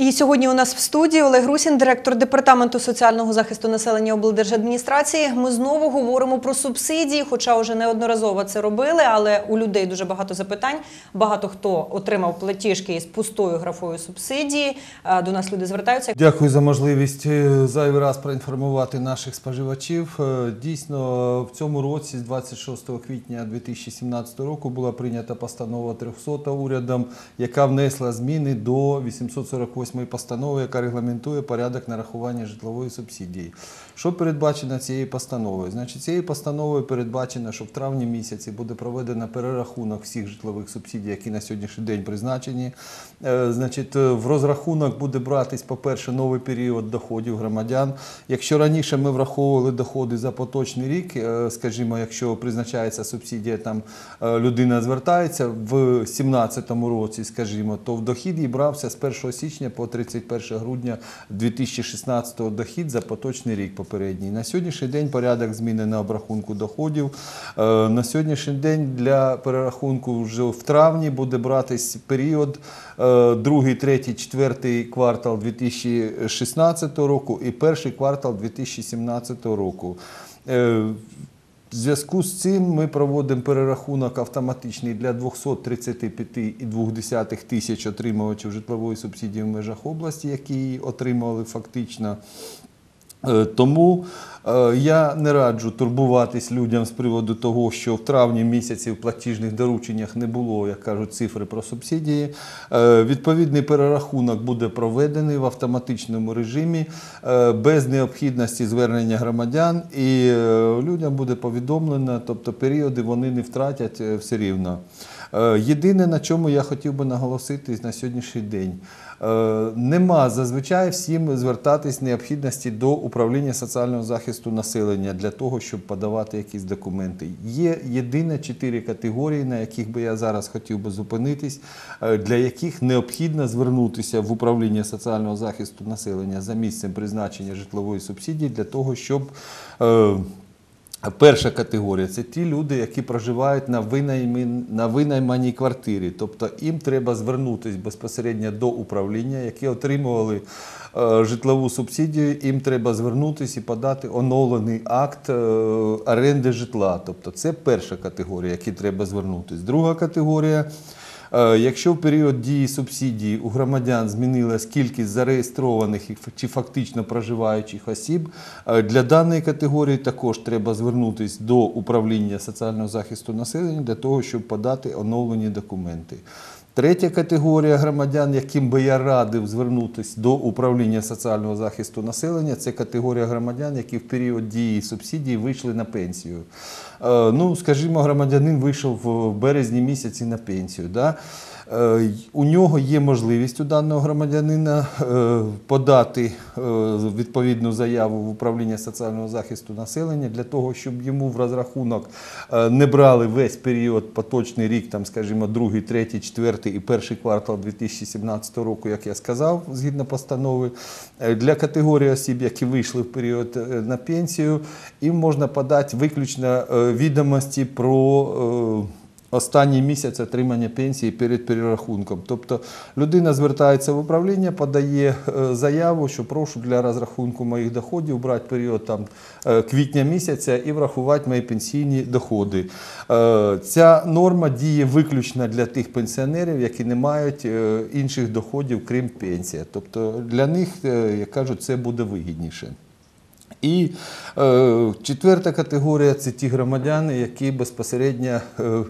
І сьогодні у нас в студії Олег Русін, директор департаменту соціального захисту населення облдержадміністрації. Ми знову говоримо про субсидії, хоча вже неодноразово це робили, але у людей дуже багато запитань. Багато хто отримав платіжки із пустою графою субсидії. Е, До нас люди звертаються. Дякую за можливість е, зайвий раз проінформувати наших споживачів. Е, Дійсно, в цьому році, з 26 квітня 2017 року, була прийнята постанова 300 урядом, яка внесла зміни до 848 постанови, яка регламентує порядок нарахування житлової субсидії. Що передбачено цією постановою? Значить, цією постановою передбачено, що в травні місяці буде проведено перерахунок всіх житлових субсидій, які на сьогоднішній день призначені. Е, Значить, е, в розрахунок буде братись, по-перше, новий період доходів громадян. Якщо раніше ми враховували доходи за поточний рік, е, скажімо, якщо призначається субсидія, там людина звертається в 2017 році, скажімо, то в дохід їй брався з 1 січня по 31 грудня 2016 дохід за поточний рік попередній. На сьогоднішній день порядок зміни на обрахунку доходів. Е, На сьогоднішній день для перерахунку вже в травні буде братись період е, другий, третій, четвертий квартал 2016 року і перший квартал 2017 року. В зв'язку з цим ми проводимо перерахунок автоматичний для 235,2 тисяч отримувачів житлової субсидії в межах області, які отримали фактично. Е, Тому е, я не раджу турбуватись людям з приводу того, що в травні місяці в платіжних дорученнях не було, як кажуть, цифри про субсидії. Е, Відповідний перерахунок буде проведений в автоматичному режимі без необхідності звернення громадян, і людям буде повідомлено, тобто періоди вони не втратять все рівно. Е, Єдине, на чому я хотів би наголосити на сьогоднішній день. Е, Нема зазвичай всім звертатись необхідності до управління соціального захисту населення для того, щоб подавати якісь документи. Є єдине чотири категорії, на яких би я зараз хотів би зупинитись, е, для яких необхідно звернутися в управління соціального захисту населення за місцем призначення житлової субсидії для того, щоб Перша категорія це ті люди, які проживають на винаймі, на винайманій квартирі. Тобто їм треба звернутися безпосередньо до управління, які отримували е, житлову субсидію. Їм треба звернутися і подати оновлений акт е, оренди житла. Тобто це перша категорія, які треба звернутися. Друга категорія. Е, Якщо в період дії субсидії у громадян змінилась кількість зареєстрованих чи фактично проживаючих осіб, е, для даної категорії також треба звернутися до управління соціального захисту населення для того, щоб подати оновлені документи. Третя категорія громадян, яким би я радив звернутися до управління соціального захисту населення, це категорія громадян, які в період дії субсидії вийшли на пенсію. Е, Ну, скажімо, громадянин вийшов в березні місяці на пенсію. Да? Е, У нього є можливість у даного громадянина е, подати відповідну заяву в управління соціального захисту населення для того, щоб йому в розрахунок не брали весь період, поточний рік, там, скажімо, другий, третій, четвертий і перший квартал 2017 року, як я сказав, згідно постанови. Е, Для категорії осіб, які вийшли в період е, на пенсію, їм можна подати виключно е, відомості про. Останній місяць отримання пенсії перед перерахунком. Тобто людина звертається в управління, подає е, заяву, що прошу для розрахунку моїх доходів брати період там, е, квітня місяця і врахувати мої пенсійні доходи. Е, Ця норма діє виключно для тих пенсіонерів, які не мають інших доходів, крім пенсії. Тобто для них, як кажуть, це буде вигідніше. І е, четверта категорія це ті громадяни, які безпосередньо е,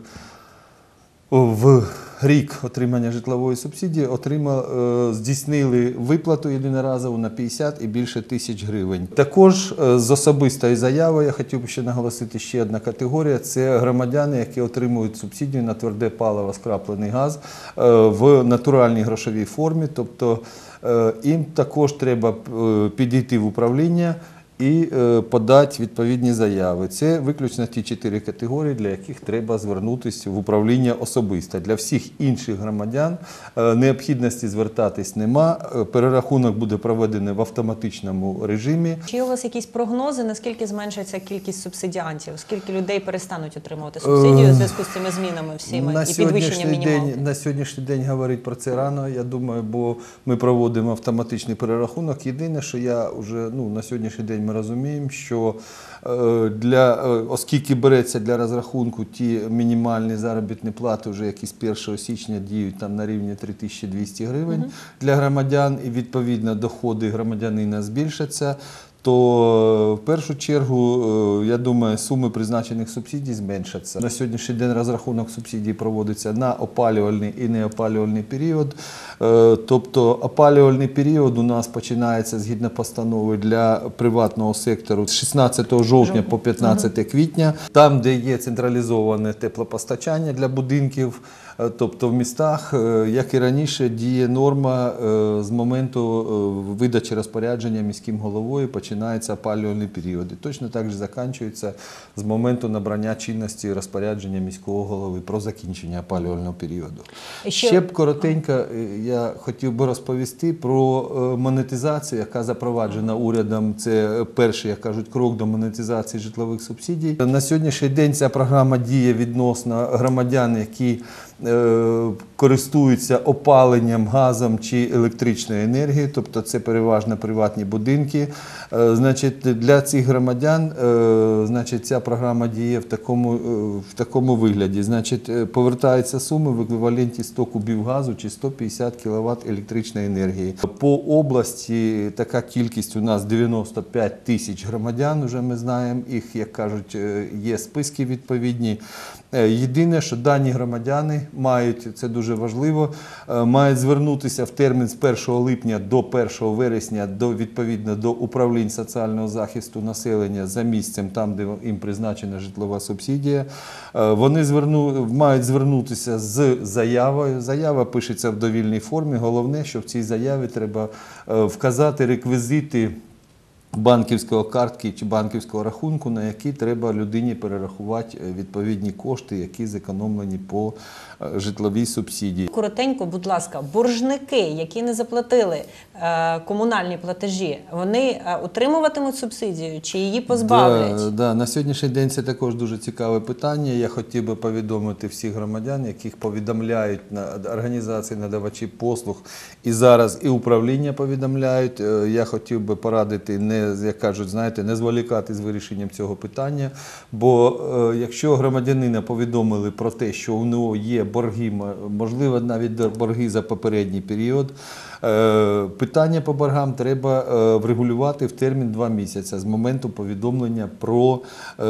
в рік отримання житлової субсидії отримали, е, здійснили виплату єдиноразову на 50 і більше тисяч гривень. Також е, з особистої заяви я хотів би ще наголосити ще одна категорія: це громадяни, які отримують субсидію на тверде паливо, скраплений газ е, в натуральній грошовій формі. Тобто їм також треба підійти в управління і е, подати відповідні заяви. Це виключно ті чотири категорії, для яких треба звернутися в управління особисто. Для всіх інших громадян е, необхідності звертатись нема. Е, Перерахунок буде проведений в автоматичному режимі. Чи є у вас якісь прогнози, наскільки зменшиться кількість субсидіантів? Скільки людей перестануть отримувати субсидію у зв'язку з цими змінами всіми на і підвищенням мінімалки? день на сьогоднішній день говорити про це рано. Я думаю, бо ми проводимо автоматичний перерахунок. Єдине, що я вже ну на сьогоднішній день ми розуміємо, що е, для е, оскільки береться для розрахунку ті мінімальні заробітні плати, вже які з 1 січня діють там на рівні 3200 гривень для громадян, і відповідно доходи громадянина збільшаться. То е, в першу чергу, е, я думаю, суми призначених субсидій зменшаться. На сьогоднішній день розрахунок субсидій проводиться на опалювальний і неопалювальний період. Е, Тобто опалювальний період у нас починається згідно постанови для приватного сектору з 16 жовтня по 15 квітня, там, де є централізоване теплопостачання для будинків. Тобто в містах, як і раніше, діє норма з моменту видачі розпорядження міським головою починається опалювальний період. І точно так же закінчується з моменту набрання чинності розпорядження міського голови про закінчення опалювального періоду. Ще- Ще б коротенько е, я хотів би розповісти про е, монетизацію, яка запроваджена урядом. Це перший, як кажуть, крок до монетизації житлових субсидій. На сьогоднішній день ця програма діє відносно громадян, які користуються опаленням газом чи електричною енергією, тобто це переважно приватні будинки. Е, Значить, для цих громадян е, значить, ця програма діє в такому, е, в такому вигляді. Значить, е, повертаються суми в еквіваленті 100 кубів газу чи 150 кВт електричної енергії. По області така кількість у нас 95 тисяч громадян. Вже ми знаємо їх, як кажуть, е, є списки відповідні. Е, Єдине, що дані громадяни мають, це дуже важливо, е, мають звернутися в термін з 1 липня до 1 вересня до, відповідно до управлінь соціального захисту населення за місцем, там, де їм призначена житлова субсидія. Е, Вони зверну, мають звернутися з заявою. Заява пишеться в довільній формі. Головне, що в цій заяві треба вказати реквізити банківського картки чи банківського рахунку, на який треба людині перерахувати е, відповідні кошти, які зекономлені по е, житловій субсидії. Коротенько, будь ласка, боржники, які не заплатили е, комунальні платежі, вони отримуватимуть субсидію чи її позбавлять? Да, да, на сьогоднішній день це також дуже цікаве питання. Я хотів би повідомити всіх громадян, яких повідомляють на організації надавачі послуг, і зараз і управління повідомляють. Я хотів би порадити не як кажуть, знаєте, не зволікати з вирішенням цього питання. Бо е, якщо громадянина повідомили про те, що у нього є борги, можливо, навіть борги за попередній період. Е, Питання по боргам треба е, врегулювати в термін 2 місяці з моменту повідомлення про е,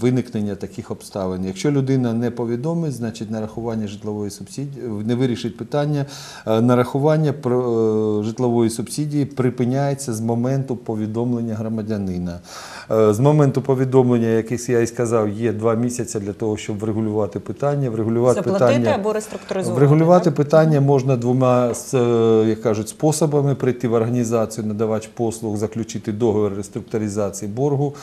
виникнення таких обставин. Якщо людина не повідомить, значить нарахування житлової субсидії не вирішить питання. Нарахування про житлової субсидії припиняється з моменту повідомлення громадянина. З моменту повідомлення, як я і сказав, є 2 місяці для того, щоб врегулювати питання. Врегулювати Заплатити питання або реструктуризувати? Врегулювати так? питання можна двома з, як кажуть, способами: прийти в організацію, надавач послуг, заключити договір реструктуризації боргу.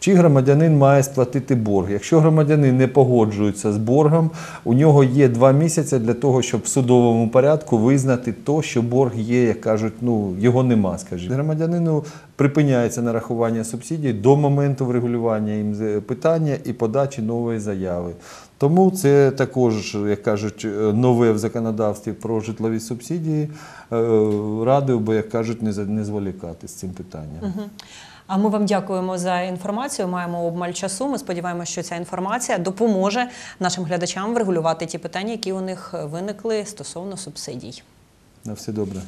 Чи громадянин має сплатити борг? Якщо громадянин не погоджується з боргом, у нього є два місяці для того, щоб в судовому порядку визнати то, що борг є, як кажуть, ну його нема. Скажімо, громадянину припиняється нарахування субсидій до моменту врегулювання їм з- питання і подачі нової заяви. Тому це також, як кажуть, е, нове в законодавстві про житлові субсидії. Е, Радив би, як кажуть, не зволікати з цим питанням. А ми вам дякуємо за інформацію. Маємо обмаль часу. Ми сподіваємося, що ця інформація допоможе нашим глядачам врегулювати ті питання, які у них виникли стосовно субсидій. На все добре.